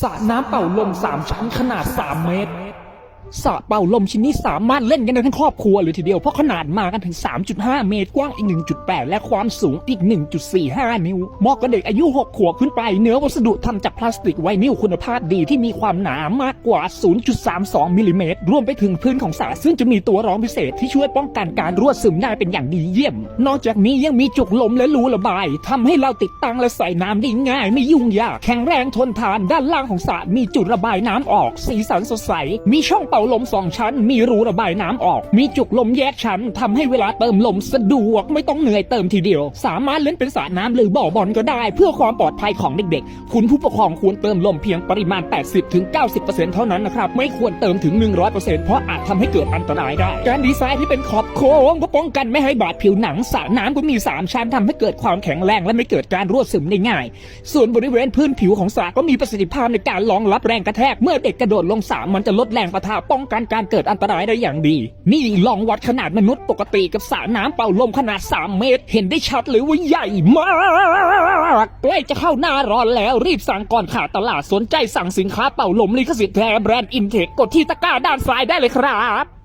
สระน้ำเป่าลมสามชั้นขนาด 3 เมตร สระเป่าลมชิ้นนี้สามารถเล่นกันได้ทั้งครอบครัวเลยทีเดียว เพราะขนาดมากันถึง 3.5 เมตรกว้างอีก 1.8 และความสูงอีก 1.45 นิ้วเหมาะกับเด็กอายุ 6 ขวบขึ้นไปเนื้อวัสดุทำจากพลาสติกไวนิลคุณภาพดีที่มีความหนามากกว่า 0.32 มิลลิเมตรรวมไปถึงพื้นของสระซึ่งจะมีตัวรองพิเศษที่ช่วยป้องกันการรั่วซึมได้เป็นอย่างดีเยี่ยม นอกจากนี้ยังมีจุกลมและรูระบายทำให้เราติดตั้งและใส่น้ำได้ง่าย ไม่ยุ่งยากแข็งแรงทนทานด้านล่างของสระมีจุดระบายน้ำออก สีสันสดใสมีช่องเป่าลมสองชั้น มีรูระบายน้ำออก มีจุกลมแยกชั้นทำให้เวลาเติมลมสะดวกไม่ต้องเหนื่อยเติมทีเดียว สามารถเล่นเป็นสระน้ำหรือบ่อบอลก็ได้ เพื่อความปลอดภัยของเด็กๆ คุณผู้ปกครองควรเติมลมเพียงปริมาณ 80-90%เท่านั้นนะครับ ไม่ควรเติมถึง 100%เพราะอาจทำให้เกิดอันตรายได้ การดีไซน์ที่เป็นขอบโค้งก็ป้องกันไม่ให้บาดผิวหนังสระน้ำก็มี 3 ชั้นทำให้เกิดความแข็งแรงและไม่เกิดการรั่วซึมได้ง่าย ส่วนบริเวณพื้นผิวของสระก็มีประสิทธิภาพในการรองรับแรงกระแทก เมื่อเด็กกระโดดลงสระมันจะลดแรงประทะป้องกันการเกิดอันตรายได้อย่างดี นี่ลองวัดขนาดมนุษย์ปกติกับสระน้ำเป่าลมขนาด 3 เมตร เห็นได้ชัดเลยว่าใหญ่มากใกล้จะเข้าหน้าร้อนแล้วรีบสั่งก่อนขาดตลาดสนใจสั่งสินค้าเป่าลมลิขสิทธิ์แท้แบรนด์อินเทคกดที่ตะกร้าด้านซ้ายได้เลยครับ